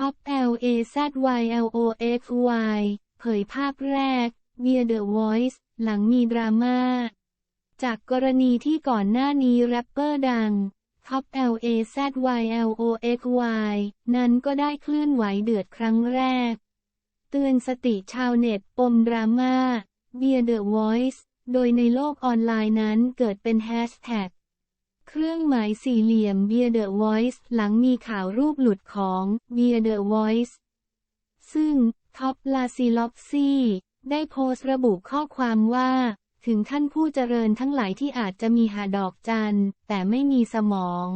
Top L A Z Y L O X Y เผยภาพแรก Via The Voice หลังมีดราม่า จากกรณีที่ก่อนหน้านี้แรปเปอร์ดัง Top L A Z Y L O X Y นั้นก็ได้คลื่นไหวเดือดครั้งแรก เตือนสติชาวเน็ตปมดราม่า Via The Voice โดยในโลกออนไลน์นั้นเกิดเป็นแฮชแท็ก เครื่องหมายสี่เหลี่ยม Via The Voice หลังมีข่าวรูปหลุดของ Via The Voice ซึ่งท็อปลาซิล็อกซี่ได้โพสต์ระบุข้อความว่า ถึงท่านผู้เจริญทั้งหลายที่อาจจะมีหาดอกจัน แต่ไม่มีสมอง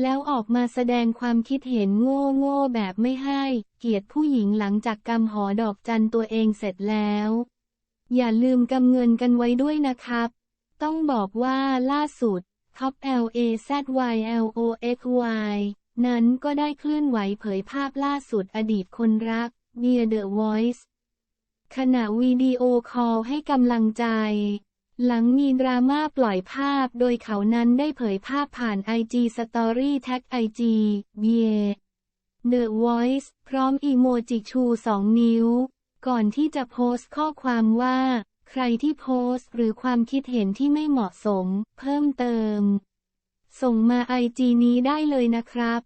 แล้วออกมาแสดงความคิดเห็นโง่โง่ๆแบบไม่ให้ เกียรติผู้หญิงหลังจากกำหอดอกจันตัวเองเสร็จแล้ว อย่าลืมกำเงินกันไว้ด้วยนะครับ ต้องบอกว่าล่าสุด ท็อป L A Z Y L O X Y นั้นก็ได้เคลื่อนไหวเผยภาพล่าสุดอดีตคนรัก Via The Voice ขณะวิดีโอคอลให้กำลังใจ หลังมีดราม่าปล่อยภาพโดยเขานั้นได้เผยภาพผ่าน IG Story แท็ก IG Via The Voice พร้อมอีโมจิชูสองนิ้ว ก่อนที่จะโพสต์ข้อความว่า ใครที่โพสต์หรือความคิดเห็นที่ไม่เหมาะสม เพิ่มเติม ส่งมาไอจีนี้ได้เลยนะครับ